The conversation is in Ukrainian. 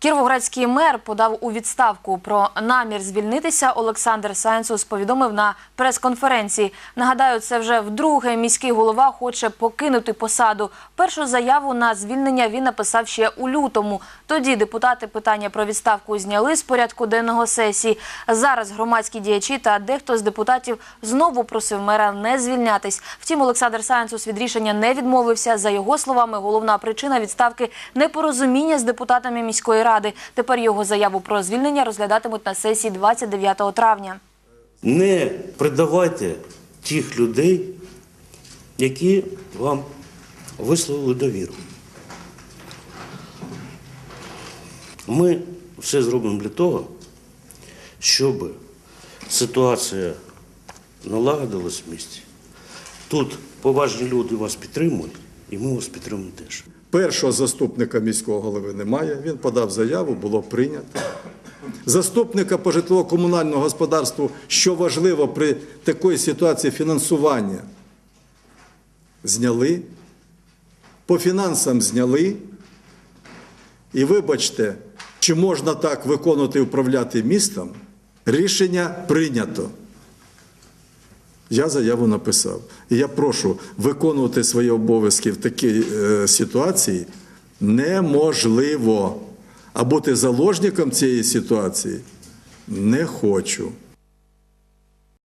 Кіровоградський мер подав у відставку. Про намір звільнитися Олександр Сайнсус повідомив на прес-конференції. Нагадаю, це вже вдруге міський голова хоче покинути посаду. Першу заяву на звільнення він написав ще у лютому. Тоді депутати питання про відставку зняли з порядку денного сесії. Зараз громадські діячі та дехто з депутатів знову просив мера не звільнятись. Втім, Олександр Сайнсус від рішення не відмовився. За його словами, головна причина відставки непорозуміння з депутатами міської ради. Тепер його заяву про звільнення розглядатимуть на сесії 29 травня. Не предавайте тих людей, які вам висловили довіру. Ми все зробимо для того, щоб ситуація налагодилась в місті. Тут поважні люди вас підтримують, і ми вас підтримуємо теж. Першого заступника міського голови немає. Він подав заяву, було прийнято. Заступника по житлово-комунальному господарству, що важливо при такій ситуації фінансування, зняли. По фінансам зняли. І вибачте, чи можна так виконувати і управляти містом? Рішення прийнято. Я заяву написав. І я прошу виконувати свої обов'язки в такій е, ситуації неможливо. А бути заложником цієї ситуації не хочу.